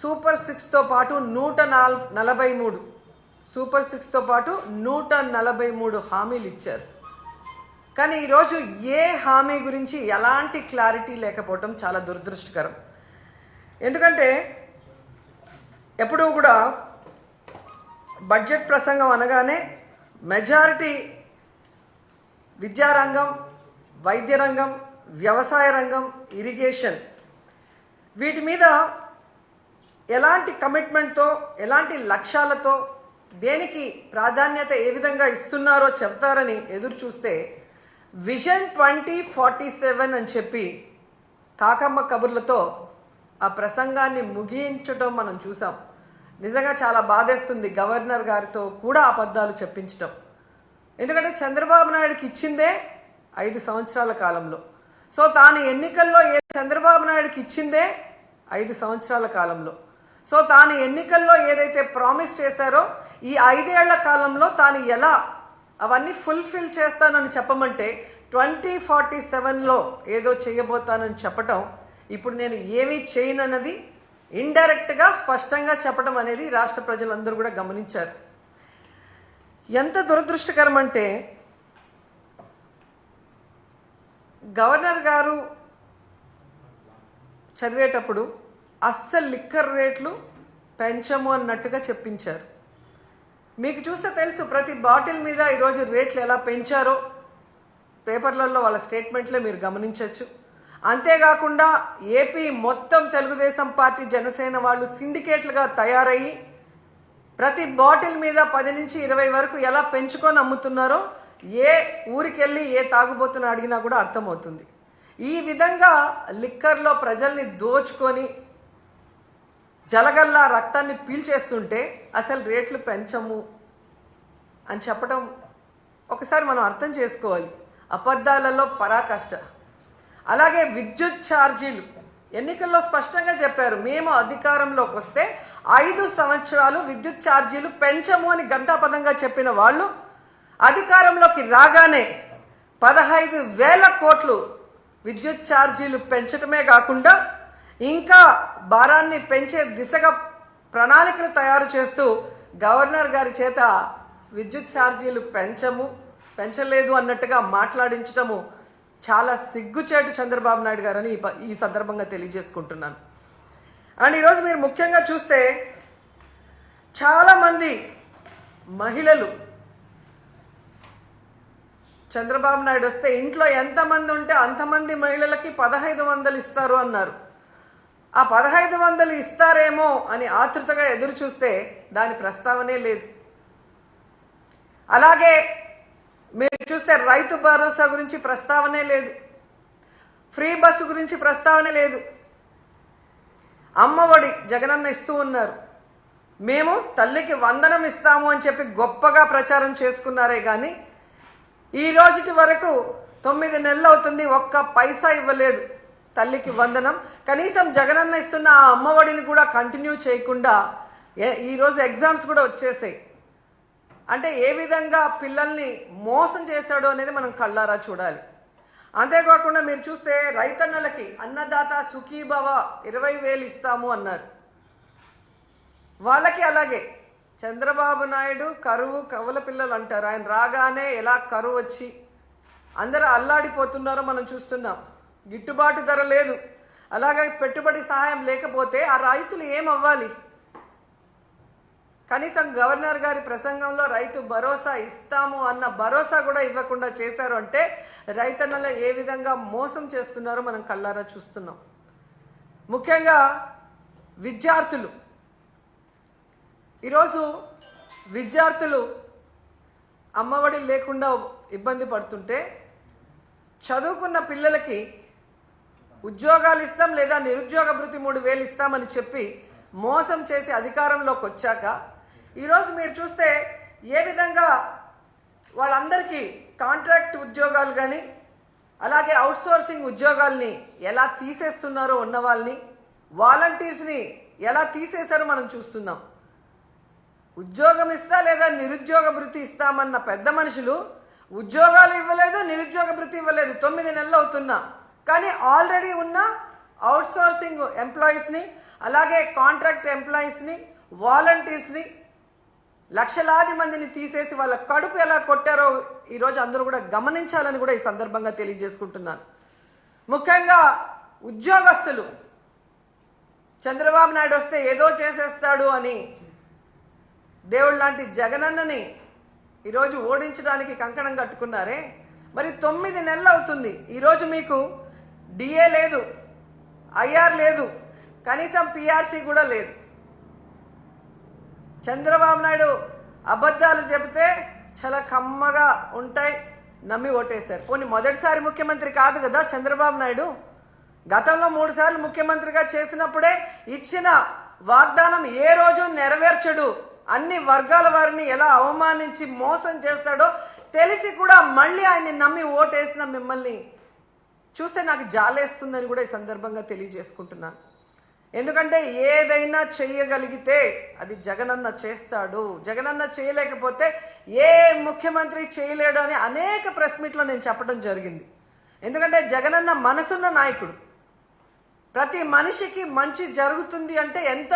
Super సిక్స్తో పాటు నూట నాల్ నలభై మూడు. సూపర్ సిక్స్తో పాటు నూట నలభై మూడు హామీలు ఇచ్చారు. కానీ ఈరోజు ఏ హామీ గురించి ఎలాంటి క్లారిటీ లేకపోవటం చాలా దురదృష్టకరం. ఎందుకంటే ఎప్పుడూ కూడా బడ్జెట్ ప్రసంగం అనగానే మెజారిటీ విద్యారంగం వైద్య రంగం వ్యవసాయ రంగం ఇరిగేషన్ వీటి మీద ఎలాంటి కమిట్మెంట్తో ఎలాంటి లక్ష్యాలతో దేనికి ప్రాధాన్యత ఏ విధంగా ఇస్తున్నారో చెప్తారని ఎదురు చూస్తే విజన్ ట్వంటీ ఫార్టీ సెవెన్ అని చెప్పి కాకమ్మ కబుర్లతో ఆ ప్రసంగాన్ని ముగించటం మనం చూసాం. నిజంగా చాలా బాధేస్తుంది గవర్నర్ గారితో కూడా అబద్ధాలు చెప్పించటం. ఎందుకంటే చంద్రబాబు నాయుడుకి ఇచ్చిందే ఐదు సంవత్సరాల కాలంలో. సో తాను ఎన్నికల్లో ఏ చంద్రబాబు నాయుడుకి ఇచ్చిందే ఐదు సంవత్సరాల కాలంలో. సో తాను ఎన్నికల్లో ఏదైతే ప్రామిస్ చేశారో ఈ ఐదేళ్ళ కాలంలో తాను ఎలా అవన్నీ ఫుల్ఫిల్ చేస్తానని చెప్పమంటే ట్వంటీ ఫార్టీ సెవెన్లో ఏదో చేయబోతానని చెప్పటం ఇప్పుడు నేను ఏమీ చేయనన్నది ఇండైరెక్ట్గా స్పష్టంగా చెప్పడం అనేది రాష్ట్ర ప్రజలందరూ కూడా గమనించారు. ఎంత దురదృష్టకరం అంటే గవర్నర్ గారు చదివేటప్పుడు అస్సలు లిక్కర్ రేట్లు పెంచము అన్నట్టుగా చెప్పించారు. మీకు చూస్తే తెలుసు ప్రతి బాటిల్ మీద ఈరోజు రేట్లు ఎలా పెంచారో పేపర్లలో వాళ్ళ స్టేట్మెంట్లే మీరు గమనించవచ్చు. అంతేకాకుండా ఏపీ మొత్తం తెలుగుదేశం పార్టీ జనసేన వాళ్ళు సిండికేట్లుగా తయారయ్యి ప్రతి బాటిల్ మీద పది నుంచి ఇరవై వరకు ఎలా పెంచుకొని అమ్ముతున్నారో ఏ ఊరికెళ్ళి ఏ తాగుబోతున్న అడిగినా కూడా అర్థమవుతుంది. ఈ విధంగా లిక్కర్లో ప్రజల్ని దోచుకొని జలగల్లా రక్తాన్ని పీల్చేస్తుంటే అసలు రేట్లు పెంచము అని చెప్పడం ఒకసారి మనం అర్థం చేసుకోవాలి. అబద్ధాలలో పరాకష్ట. అలాగే విద్యుత్ ఛార్జీలు. ఎన్నికల్లో స్పష్టంగా చెప్పారు. మేము అధికారంలోకి వస్తే ఐదు సంవత్సరాలు విద్యుత్ ఛార్జీలు పెంచము అని గంటాపదంగా చెప్పిన వాళ్ళు అధికారంలోకి రాగానే పదహైదు వేల కోట్లు విద్యుత్ ఛార్జీలు పెంచడమే కాకుండా ఇంకా భారాన్ని పెంచే దిశగా ప్రణాళికలు తయారు చేస్తూ గవర్నర్ గారి చేత విద్యుత్ ఛార్జీలు పెంచము పెంచలేదు అన్నట్టుగా మాట్లాడించటము చాలా సిగ్గుచేటు చంద్రబాబు నాయుడు గారని ఈ ఈ సందర్భంగా తెలియజేసుకుంటున్నాను. అండ్ ఈరోజు మీరు ముఖ్యంగా చూస్తే చాలామంది మహిళలు చంద్రబాబు నాయుడు వస్తే ఇంట్లో ఎంతమంది ఉంటే అంతమంది మహిళలకి పదహైదు వందలు ఇస్తారు అన్నారు. ఆ పదహైదు వందలు ఇస్తారేమో అని ఆతృతగా ఎదురు చూస్తే దాని ప్రస్తావనే లేదు. అలాగే మీరు చూస్తే రైతు భరోసా గురించి ప్రస్తావనే లేదు. ఫ్రీ బస్సు గురించి ప్రస్తావనే లేదు. అమ్మఒడి జగనన్న ఇస్తూ ఉన్నారు. మేము తల్లికి వందనం ఇస్తాము అని చెప్పి గొప్పగా ప్రచారం చేసుకున్నారే కానీ ఈ రోజుటి వరకు తొమ్మిది నెలలు అవుతుంది ఒక్క పైసా ఇవ్వలేదు. తల్లికి వందనం. కనీసం జగనన్న ఇస్తున్న ఆ అమ్మఒడిని కూడా కంటిన్యూ చేయకుండా ఏ- ఈరోజు ఎగ్జామ్స్ కూడా వచ్చేసాయి. అంటే ఏ విధంగా పిల్లల్ని మోసం చేశాడో అనేది మనం కళ్ళారా చూడాలి. అంతేకాకుండా మీరు చూస్తే రైతన్నలకి అన్నదాత సుఖీభవ ఇరవై వేలు ఇస్తాము అన్నారు. వాళ్ళకి అలాగే. చంద్రబాబు నాయుడు కరువు కవుల పిల్లలు అంటారు. ఆయన రాగానే ఎలా కరువు వచ్చి అందరూ అల్లాడిపోతున్నారో మనం చూస్తున్నాం. గిట్టుబాటు ధర లేదు. అలాగే పెట్టుబడి సహాయం లేకపోతే ఆ రైతులు ఏమవ్వాలి కనీసం గవర్నర్ గారి ప్రసంగంలో రైతు భరోసా ఇస్తాము అన్న భరోసా కూడా ఇవ్వకుండా చేశారు అంటే రైతన్నలు ఏ విధంగా మోసం చేస్తున్నారో మనం కళ్ళారా చూస్తున్నాం. ముఖ్యంగా విద్యార్థులు. ఈరోజు విద్యార్థులు అమ్మఒడి లేకుండా ఇబ్బంది పడుతుంటే చదువుకున్న పిల్లలకి ఉద్యోగాలు ఇస్తాం లేదా నిరుద్యోగ భృతి మూడు వేలు ఇస్తామని చెప్పి మోసం చేసి అధికారంలోకి వచ్చాక ఈరోజు మీరు చూస్తే ఏ విధంగా వాళ్ళందరికీ కాంట్రాక్ట్ ఉద్యోగాలు కానీ అలాగే అవుట్సోర్సింగ్ ఉద్యోగాల్ని ఎలా తీసేస్తున్నారో ఉన్న వాళ్ళని వాలంటీర్స్ని ఎలా తీసేశారో మనం చూస్తున్నాం. ఉద్యోగం ఇస్తా లేదా నిరుద్యోగ భృతి ఇస్తామన్న పెద్ద మనుషులు ఉద్యోగాలు ఇవ్వలేదు నిరుద్యోగ భృతి ఇవ్వలేదు. తొమ్మిది నెలలు అవుతున్నా. కానీ ఆల్రెడీ ఉన్న అవుట్సోర్సింగ్ ఎంప్లాయీస్ని అలాగే కాంట్రాక్ట్ ఎంప్లాయీస్ని వాలంటీర్స్ని లక్షలాది మందిని తీసేసి వాళ్ళ కడుపు ఎలా కొట్టారో ఈరోజు అందరూ కూడా గమనించాలని కూడా ఈ సందర్భంగా తెలియజేసుకుంటున్నాను. ముఖ్యంగా ఉద్యోగస్తులు. చంద్రబాబు నాయుడు వస్తే ఏదో చేసేస్తాడు అని దేవుడు లాంటి జగనన్నని ఈరోజు ఓడించడానికి కంకణం కట్టుకున్నారే. మరి తొమ్మిది నెలలు అవుతుంది. ఈరోజు మీకు డిఏ లేదు. ఐఆర్ లేదు. కనీసం పిఆర్సీ కూడా లేదు. చంద్రబాబు నాయుడు అబద్ధాలు చెబితే చాలా కమ్మగా ఉంటాయి నమ్మి ఓటేశారు. పోనీ మొదటిసారి ముఖ్యమంత్రి కాదు కదా చంద్రబాబు నాయుడు? గతంలో మూడు సార్లు ముఖ్యమంత్రిగా చేసినప్పుడే ఇచ్చిన వాగ్దానం ఏ రోజు నెరవేర్చడు? అన్ని వర్గాల వారిని ఎలా అవమానించి మోసం చేస్తాడో తెలిసి కూడా మళ్ళీ ఆయన్ని నమ్మి ఓటేసిన మిమ్మల్ని చూస్తే నాకు జాలేస్తుందని కూడా ఈ సందర్భంగా తెలియజేసుకుంటున్నాను. ఎందుకంటే ఏదైనా చేయగలిగితే అది జగనన్న చేస్తాడు. జగనన్న చేయలేకపోతే ఏ ముఖ్యమంత్రి చేయలేడు అని అనేక ప్రెస్ మీట్లో నేను చెప్పడం జరిగింది. ఎందుకంటే జగనన్న మనసున్న నాయకుడు. ప్రతి మనిషికి మంచి జరుగుతుంది అంటే ఎంత